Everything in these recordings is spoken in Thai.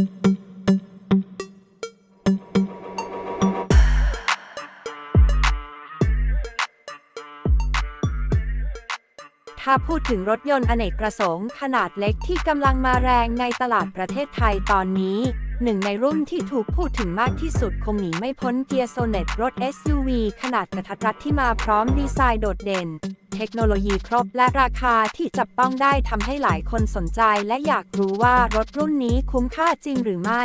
ถ้าพูดถึงรถยนต์อเนกประสงค์ขนาดเล็กที่กำลังมาแรงในตลาดประเทศไทยตอนนี้ หนึ่งในรุ่นที่ถูกพูดถึงมากที่สุดคงหนีไม่พ้นเกียร์โซเนตรถ SUV ขนาดกระทัดรัดที่มาพร้อมดีไซน์โดดเด่น เทคโนโลยีครบและราคาที่จับต้องได้ทำให้หลายคนสนใจและอยากรู้ว่ารถรุ่นนี้คุ้มค่าจริงหรือไม่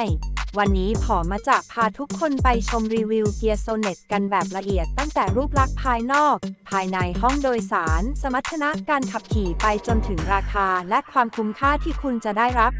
วันนี้ผอมาจะพาทุกคนไปชมรีวิวเกียร์โซเนตกันแบบละเอียดตั้งแต่รูปลักษณ์ภายนอก ภายในห้องโดยสาร สมรรถนะการขับขี่ไปจนถึงราคาและความคุ้มค่าที่คุณจะได้รับ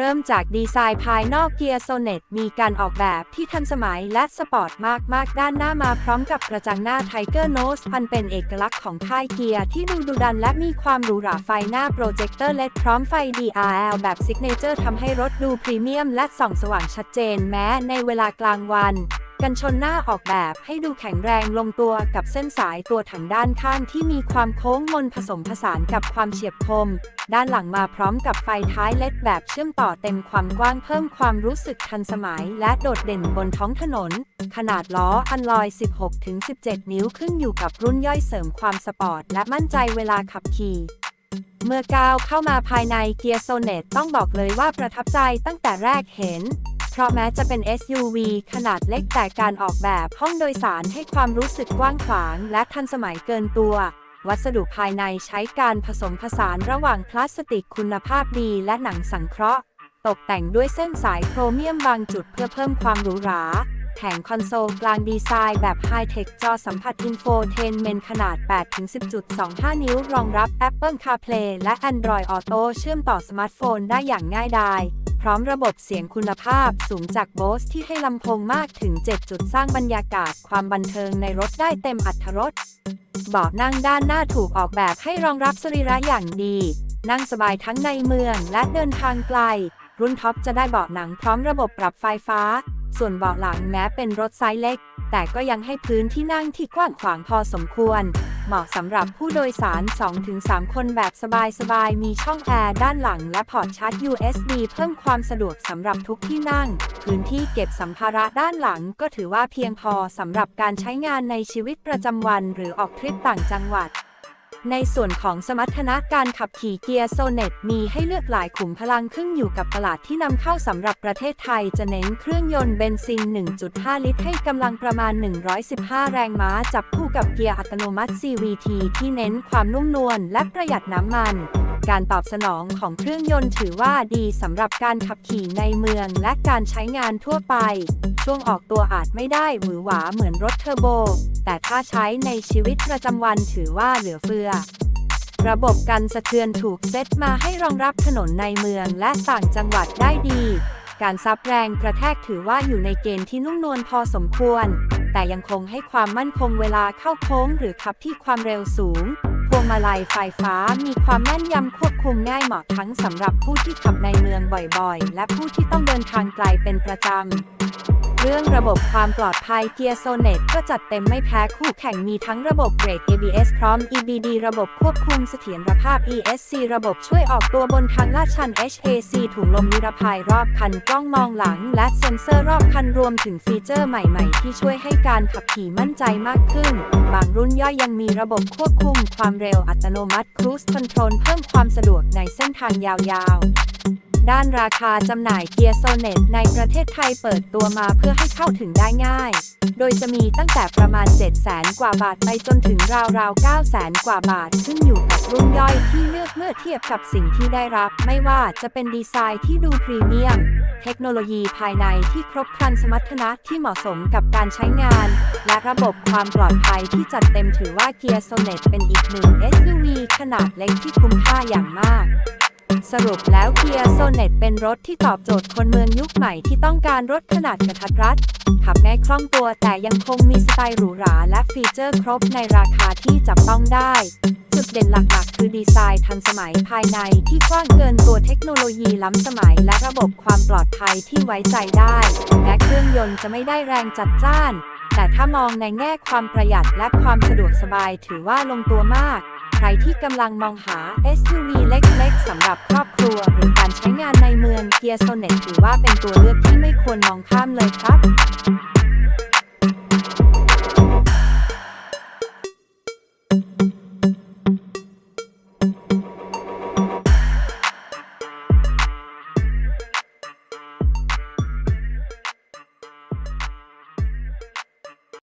เริ่มจากดีไซน์ภายนอกเกียร์โซเนตมีการออกแบบที่ทันสมัยและสปอร์ตมาก ๆ ด้านหน้ามาพร้อมกับกระจังหน้าไทเกอร์โนสมันเป็นเอกลักษณ์ของค่ายเกียร์ที่ดูดุดันและมีความหรูหราไฟหน้าโปรเจคเตอร์เลดพร้อมไฟ DRL แบบซิกเนเจอร์ทำให้รถดูพรีเมียมและส่องสว่างชัดเจนแม้ในเวลากลางวัน กันชนหน้าออกแบบให้ดูแข็งแรงลงตัวกับเส้นสายตัวถังด้านข้างที่มีความโค้งมนผสมผสานกับความเฉียบคม ด้านหลังมาพร้อมกับไฟท้ายเล็ดแบบเชื่อมต่อเต็มความกว้างเพิ่มความรู้สึกทันสมัย และโดดเด่นบนท้องถนน ขนาดล้ออันลอย 16-17 นิ้วขึ้นอยู่กับรุ่นย่อยเสริมความสปอร์ตและมั่นใจเวลาขับขี่เมื่อก้าวเข้ามาภายในเกียร์โซเนตต้องบอกเลยว่าประทับใจตั้งแต่แรกเห็น ราะแม้จะเป็น SUV ขนาดเล็กแต่การออกแบบห้องโดยสารให้ความรู้สึกกว้างขวาง และทันสมัยเกินตัว วัสดุภายในใช้การผสมผสานระหว่างพลาสติกคุณภาพดีและหนังสังเคราะห์ ตกแต่งด้วยเส้นสายโครเมียมบางจุดเพื่อเพิ่มความหรูหราแผงคอนโซลกลางดีไซน์แบบไฮเทคจอสัมผัสอินโฟเทนเมนขนาด 8-10.25 นิ้ว รองรับ Apple CarPlay และ Android Auto เชื่อมต่อสมาร์ทโฟนได้อย่างง่ายดาย พร้อมระบบเสียงคุณภาพสูงจากโบสที่ให้ลำโพงมากถึง 7 จุดสร้างบรรยากาศความบันเทิงในรถได้เต็มอัตรสเบาะนั่งด้านหน้าถูกออกแบบให้รองรับสรีระอย่างดี นั่งสบายทั้งในเมืองและเดินทางไกล รุ่นท็อปจะได้เบาะหนังพร้อมระบบปรับไฟฟ้า ส่วนเบาะหลังแม้เป็นรถไซส์เล็ก แต่ก็ยังให้พื้นที่นั่งที่กว้างขวางพอสมควร เหมาะสำหรับผู้โดยสาร 2-3 คนแบบสบายๆ มีช่องแอร์ด้านหลังและพอร์ตชาร์จ USB เพิ่มความสะดวกสำหรับทุกที่นั่ง พื้นที่เก็บสัมภาระด้านหลังก็ถือว่าเพียงพอสำหรับการใช้งานในชีวิตประจำวันหรือออกทริปต่างจังหวัด ในส่วนของสมรรถนะการขับขี่เกียร์โซเน็ตมีให้เลือกหลายขุมพลังขึ้นอยู่กับตลาดที่นำเข้าสำหรับประเทศไทยจะเน้นเครื่องยนต์เบนซิน 1.5 ลิตร ให้กำลังประมาณ 115 แรงม้า จับคู่กับเกียร์อัตโนมัติ CVT ที่เน้นความนุ่มนวลและประหยัดน้ำมัน การตอบสนองของเครื่องยนต์ถือว่าดีสำหรับการขับขี่ในเมืองและการใช้งานทั่วไป ช่วงออกตัวอาจไม่ได้หวือหวาเหมือนรถเทอร์โบ แต่ถ้าใช้ในชีวิตประจำวันถือว่าเหลือเฟือ ระบบกันสะเทือนถูกเซตมาให้รองรับถนนในเมืองและต่างจังหวัดได้ดี การซับแรงกระแทกถือว่าอยู่ในเกณฑ์ที่นุ่มนวลพอสมควร แต่ยังคงให้ความมั่นคงเวลาเข้าโค้งหรือขับที่ความเร็วสูง พวงมาลัยไฟฟ้ามีความแม่นยำควบคุมง่ายเหมาะทั้งสำหรับผู้ที่ขับในเมืองบ่อยๆ และผู้ที่ต้องเดินทางไกลเป็นประจำ เรื่องระบบความปลอดภัยเกียร์โซเนตก็จัดเต็มไม่แพ้คู่แข่งมีทั้งระบบเบรก ABS พร้อม EBD ระบบควบคุมเสถียรภาพ ESC ระบบช่วยออกตัวบนทางลาดชัน HAC ถุงลมนิรภัยรอบคันกล้องมองหลัง และเซ็นเซอร์รอบคันรวมถึงฟีเจอร์ใหม่ๆ ที่ช่วยให้การขับขี่มั่นใจมากขึ้น บางรุ่นย่อยยังมีระบบควบคุมความเร็วอัตโนมัติ Cruise Control เพิ่มความสะดวกในเส้นทางยาวๆ ด้านราคาจำหน่ายเกียร์โซเนตในประเทศไทยเปิดตัวมาเพื่อให้เข้าถึงได้ง่าย โดยจะมีตั้งแต่ประมาณ 7 0 0แสนกว่าบาทไปจนถึงราวๆ 9 0 0แสนกว่าบาท ขึ้นอยู่กับรุ่นย่อยที่เลือกเมื่อเทียบกับสิ่งที่ได้รับ ไม่ว่าจะเป็นดีไซน์ที่ดูพรีเมียม เทคโนโลยีภายในที่ครบครันสมรรถนะที่เหมาะสมกับการใช้งาน และระบบความปลอดภัยที่จัดเต็มถือว่าเกียร์โซเนตเป็นอีกหนึ่ง SUV ขนาดเล็กที่คุ้มค่าอย่างมาก สรุปแล้วเกียร์โซเนตเป็นรถที่ตอบโจทย์คนเมืองยุคใหม่ที่ต้องการรถขนาดกระทัดรัด ขับง่ายคล่องตัวแต่ยังคงมีสไตล์หรูหราและฟีเจอร์ครบในราคาที่จับต้องได้ จุดเด่นหลักๆ คือดีไซน์ทันสมัยภายในที่กว้างเกินตัวเทคโนโลยีล้ำสมัยและระบบความปลอดภัยที่ไว้ใจได้แม้เครื่องยนต์จะไม่ได้แรงจัดจ้าน แต่ถ้ามองในแง่ความประหยัดและความสะดวกสบายถือว่าลงตัวมาก ใครที่กำลังมองหา SUV เล็กๆสำหรับครอบครัว หรือการใช้งานในเมืองเกียร์โซเนตถือว่าเป็นตัวเลือกที่ไม่ควรมองข้ามเลยครับ